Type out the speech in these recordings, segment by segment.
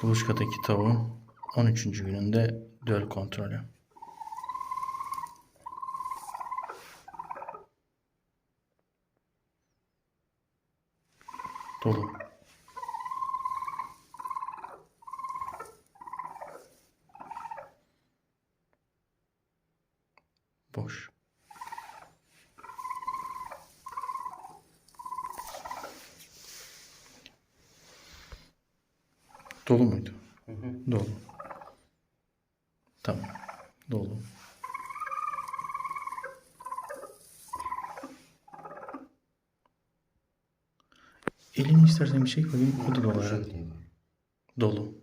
Kuluçkadaki tavuğun 13. gününde döl kontrolü. Dolu. Boş. Dolu muydu? Dolu. Tamam. Dolu. Elini istersen bir şey koyayım. O da dolu herhalde. Dolu.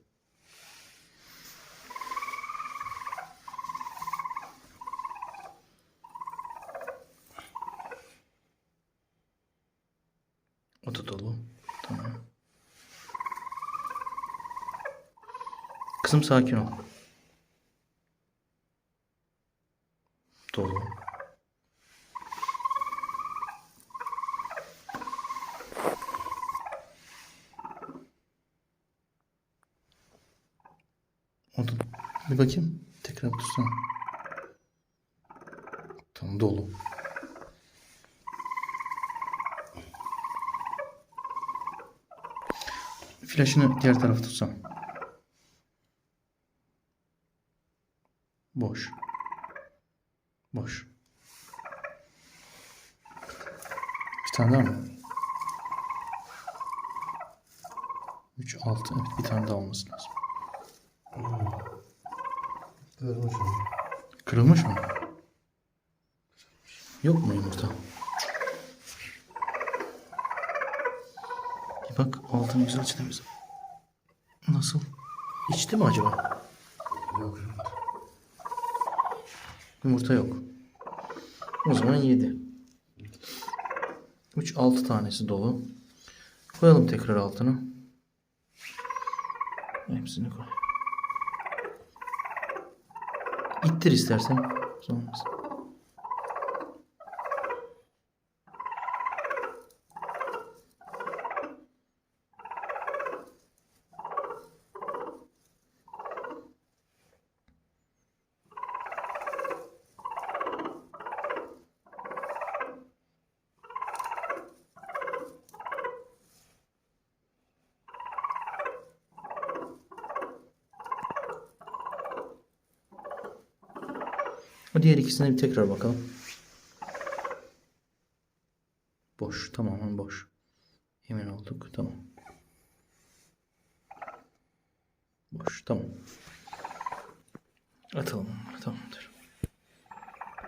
O da dolu. Tamam. Kızım sakin ol. Dolu. O da bir bakayım. Tekrar tutsana. Tamam dolu. Flaşını diğer tarafa tutsam. Boş. Boş. Bir tane daha mı? 3, 6. Evet bir tane daha olması lazım. Kırmış onu. Kırılmış mı? Yok mu yumurta? Bir bak altını güzel güzel. Nasıl? İçti mi acaba? Yok. Yumurta yok. O zaman 7. 3 6 tanesi dolu. Koyalım tekrar altına. Hepsini koy. İttir istersen. Olmaz. O diğer ikisine bir tekrar bakalım. Boş. Tamamen boş. Emin olduk. Tamam. Boş. Tamam. Atalım. Tamamdır.